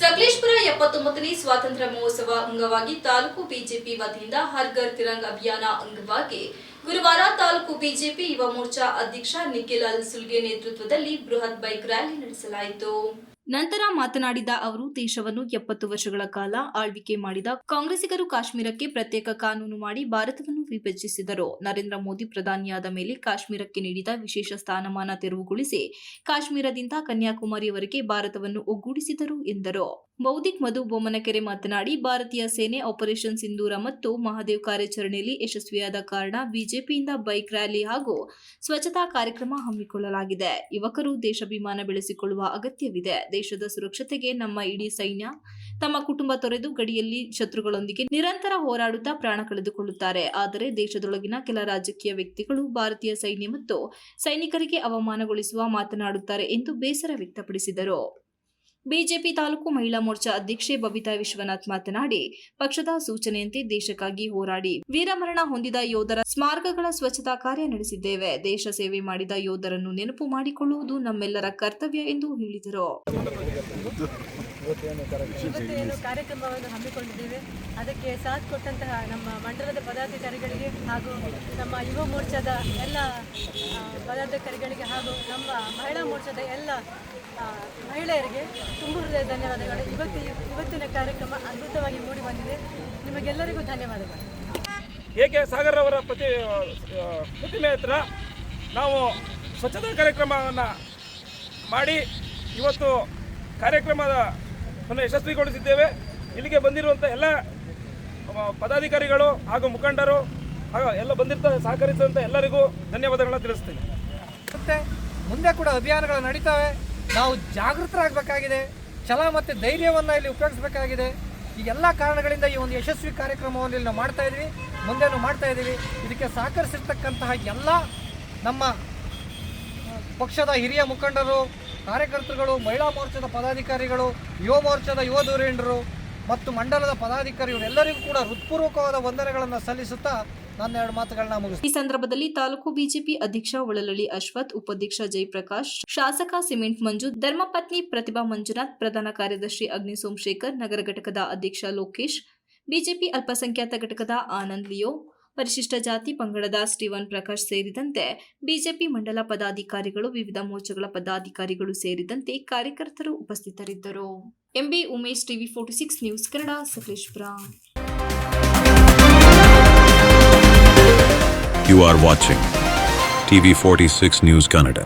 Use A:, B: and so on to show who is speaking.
A: ಸಕಲೇಶ್ಪುರ ಎಪ್ಪತ್ತೊಂಬತ್ತನೇ ಸ್ವಾತಂತ್ರ್ಯ ಮಹೋತ್ಸವ ಅಂಗವಾಗಿ ತಾಲೂಕು ಬಿಜೆಪಿ ವತಿಯಿಂದ ಹರ್ ಘರ್ ತಿರಂಗ್ ಅಭಿಯಾನ ಅಂಗವಾಗಿ ಗುರುವಾರ ತಾಲೂಕು ಬಿಜೆಪಿ ಯುವ ಮೋರ್ಚಾ ಅಧ್ಯಕ್ಷ ನಿಖಿಲ್ ಅಲ್ ಸುಲ್ಗೆ ನೇತೃತ್ವದಲ್ಲಿ ಬೃಹತ್ ಬೈಕ್ ರ್ಯಾಲಿ ನಡೆಸಲಾಯಿತು. ನಂತರ ಮಾತನಾಡಿದ ಅವರು, ದೇಶವನ್ನು ಎಪ್ಪತ್ತು ವರ್ಷಗಳ ಕಾಲ ಆಳ್ವಿಕೆ ಮಾಡಿದ ಕಾಂಗ್ರೆಸಿಗರು ಕಾಶ್ಮೀರಕ್ಕೆ ಪ್ರತ್ಯೇಕ ಕಾನೂನು ಮಾಡಿ ಭಾರತವನ್ನು ವಿಭಜಿಸಿದರು. ನರೇಂದ್ರ ಮೋದಿ ಪ್ರಧಾನಿಯಾದ ಮೇಲೆ ಕಾಶ್ಮೀರಕ್ಕೆ ನೀಡಿದ ವಿಶೇಷ ಸ್ಥಾನಮಾನ ತೆರವುಗೊಳಿಸಿ ಕಾಶ್ಮೀರದಿಂದ ಕನ್ಯಾಕುಮಾರಿಯವರೆಗೆ ಭಾರತವನ್ನು ಒಗ್ಗೂಡಿಸಿದರು ಎಂದರು. ಬೌದ್ಧಿಕ್ ಮಧು ಬೊಮ್ಮನಕೆರೆ ಮಾತನಾಡಿ, ಭಾರತೀಯ ಸೇನೆ ಆಪರೇಷನ್ ಸಿಂಧೂರ ಮತ್ತು ಮಹಾದೇವ್ ಕಾರ್ಯಾಚರಣೆಯಲ್ಲಿ ಯಶಸ್ವಿಯಾದ ಕಾರಣ ಬಿಜೆಪಿಯಿಂದ ಬೈಕ್ ರ್ಯಾಲಿ ಹಾಗೂ ಸ್ವಚ್ಛತಾ ಕಾರ್ಯಕ್ರಮ ಹಮ್ಮಿಕೊಳ್ಳಲಾಗಿದೆ. ಯುವಕರು ದೇಶಾಭಿಮಾನ ಬೆಳೆಸಿಕೊಳ್ಳುವ ಅಗತ್ಯವಿದೆ. ದೇಶದ ಸುರಕ್ಷತೆಗೆ ನಮ್ಮ ಇಡೀ ಸೈನ್ಯ ತಮ್ಮ ಕುಟುಂಬ ತೊರೆದು ಗಡಿಯಲ್ಲಿ ಶತ್ರುಗಳೊಂದಿಗೆ ನಿರಂತರ ಹೋರಾಡುತ್ತಾ ಪ್ರಾಣ ಕಳೆದುಕೊಳ್ಳುತ್ತಾರೆ. ಆದರೆ ದೇಶದೊಳಗಿನ ಕೆಲ ರಾಜಕೀಯ ವ್ಯಕ್ತಿಗಳು ಭಾರತೀಯ ಸೈನ್ಯ ಮತ್ತು ಸೈನಿಕರಿಗೆ ಅವಮಾನಗೊಳಿಸುವ ಮಾತನಾಡುತ್ತಾರೆ ಎಂದು ಬೇಸರ ವ್ಯಕ್ತಪಡಿಸಿದರು. ಬಿಜೆಪಿ ತಾಲೂಕು ಮಹಿಳಾ ಮೋರ್ಚಾ ಅಧ್ಯಕ್ಷೆ ಬಬಿತಾ ವಿಶ್ವನಾಥ್ ಮಾತನಾಡಿ, ಪಕ್ಷದ ಸೂಚನೆಯಂತೆ ದೇಶಕ್ಕಾಗಿ ಹೋರಾಡಿ ವೀರಮರಣ ಹೊಂದಿದ ಯೋಧರ ಸ್ಮಾರಕಗಳ ಸ್ವಚ್ಛತಾ ಕಾರ್ಯ ನಡೆಸಿದ್ದೇವೆ. ದೇಶ ಸೇವೆ ಮಾಡಿದ ಯೋಧರನ್ನು ನೆನಪು ಮಾಡಿಕೊಳ್ಳುವುದು ನಮ್ಮೆಲ್ಲರ ಕರ್ತವ್ಯ ಎಂದು ಹೇಳಿದರು.
B: ಇವತ್ತೇನು ಕಾರ್ಯಕ್ರಮವನ್ನು ಹಮ್ಮಿಕೊಂಡಿದ್ದೇವೆ. ಅದಕ್ಕೆ ಸಾಥ್ ಕೊಟ್ಟಂತಹ ನಮ್ಮ ಮಂಡಲದ ಪದಾಧಿಕಾರಿಗಳಿಗೆ ಹಾಗೂ ನಮ್ಮ ಯುವ ಮೋರ್ಚಾದ ಎಲ್ಲ ಪದಾಧಿಕಾರಿಗಳಿಗೆ ಹಾಗೂ ನಮ್ಮ ಮಹಿಳಾ ಮೋರ್ಚಾದ ಎಲ್ಲ ಮಹಿಳೆಯರಿಗೆ ತುಂಬ ಹೃದಯ ಧನ್ಯವಾದಗಳು. ಇವತ್ತು ಇವತ್ತಿನ ಕಾರ್ಯಕ್ರಮ ಅದ್ಭುತವಾಗಿ ಮೂಡಿ ಬಂದಿದೆ. ನಿಮಗೆಲ್ಲರಿಗೂ ಧನ್ಯವಾದಗಳು.
C: ಏಕೆ ಸಾಗರ್ ಅವರ ಪ್ರತಿ ಪ್ರತಿಮೆ ಹತ್ರ ನಾವು ಸ್ವಚ್ಛತಾ ಕಾರ್ಯಕ್ರಮವನ್ನು ಮಾಡಿ ಇವತ್ತು ಕಾರ್ಯಕ್ರಮದ ಅನ್ನು ಯಶಸ್ವಿಗೊಳಿಸಿದ್ದೇವೆ. ಇಲ್ಲಿಗೆ ಬಂದಿರುವಂಥ ಎಲ್ಲ ಪದಾಧಿಕಾರಿಗಳು ಹಾಗೂ ಮುಖಂಡರು ಹಾಗೂ ಎಲ್ಲ ಬಂದಿರ್ತ ಸಹಕರಿಸಿದಂಥ ಎಲ್ಲರಿಗೂ ಧನ್ಯವಾದಗಳನ್ನ ತಿಳಿಸ್ತೀನಿ.
D: ಮತ್ತೆ ಮುಂದೆ ಕೂಡ ಅಭಿಯಾನಗಳು ನಡೀತಾವೆ. ನಾವು ಜಾಗೃತರಾಗಬೇಕಾಗಿದೆ. ಛಲ ಮತ್ತು ಧೈರ್ಯವನ್ನು ಇಲ್ಲಿ ಉಪಯೋಗಿಸಬೇಕಾಗಿದೆ. ಈ ಎಲ್ಲ ಕಾರಣಗಳಿಂದ ಈ ಒಂದು ಯಶಸ್ವಿ ಕಾರ್ಯಕ್ರಮವನ್ನು ಇಲ್ಲಿ ನಾವು ಮಾಡ್ತಾ ಇದ್ದೀವಿ. ಮುಂದೆನೂ ಮಾಡ್ತಾ ಇದ್ದೀವಿ. ಇದಕ್ಕೆ ಸಹಕರಿಸಿರ್ತಕ್ಕಂತಹ ಎಲ್ಲ ನಮ್ಮ ಪಕ್ಷದ ಹಿರಿಯ ಮುಖಂಡರು ಕಾರ್ಯಕರ್ತರುಗಳು, ಮಹಿಳಾ ಮೋರ್ಚಾದ ಪದಾಧಿಕಾರಿಗಳು, ಯುವ ಮೋರ್ಚಾದ ಯುವ ಮತ್ತು ಮಂಡಲದ ಪದಾಧಿಕಾರಿಗಳು ಎಲ್ಲರಿಗೂ ಕೂಡ ಹೃತ್ಪೂರ್ವಕವಾದ ವಂದನೆಗಳನ್ನು ಸಲ್ಲಿಸುತ್ತಾ ನನ್ನ ಎರಡು ಮಾತುಗಳನ್ನ ಮುಗಿಸ್
A: ಈ ಸಂದರ್ಭದಲ್ಲಿ ತಾಲೂಕು ಬಿಜೆಪಿ ಅಧ್ಯಕ್ಷ ಒಳಲಳ್ಳಿ ಅಶ್ವಥ್, ಉಪಾಧ್ಯಕ್ಷ ಜಯಪ್ರಕಾಶ್, ಶಾಸಕ ಸಿಮೆಂಟ್ ಮಂಜು ಧರ್ಮಪತ್ನಿ ಪ್ರತಿಭಾ ಮಂಜುನಾಥ್, ಪ್ರಧಾನ ಕಾರ್ಯದರ್ಶಿ ಅಗ್ನಿ ಸೋಮಶೇಖರ್, ನಗರ ಘಟಕದ ಅಧ್ಯಕ್ಷ ಲೋಕೇಶ್, ಬಿಜೆಪಿ ಅಲ್ಪಸಂಖ್ಯಾತ ಘಟಕದ ಆನಂದ್ ಲಿಯೋ ಪರಿಶಿಷ್ಟ ಜಾತಿ ಪಂಗಡದ ಸ್ಟೀವನ್ ಪ್ರಕಾಶ್ ಸೇರಿದಂತೆ ಬಿಜೆಪಿ ಮಂಡಲ ಪದಾಧಿಕಾರಿಗಳು, ವಿವಿಧ ಮೋರ್ಚಾಗಳ ಪದಾಧಿಕಾರಿಗಳು ಸೇರಿದಂತೆ ಕಾರ್ಯಕರ್ತರು ಉಪಸ್ಥಿತರಿದ್ದರು MB Umesh TV forty six news Kannada, Sakleshpur
E: You are watching TV46 News Kannada.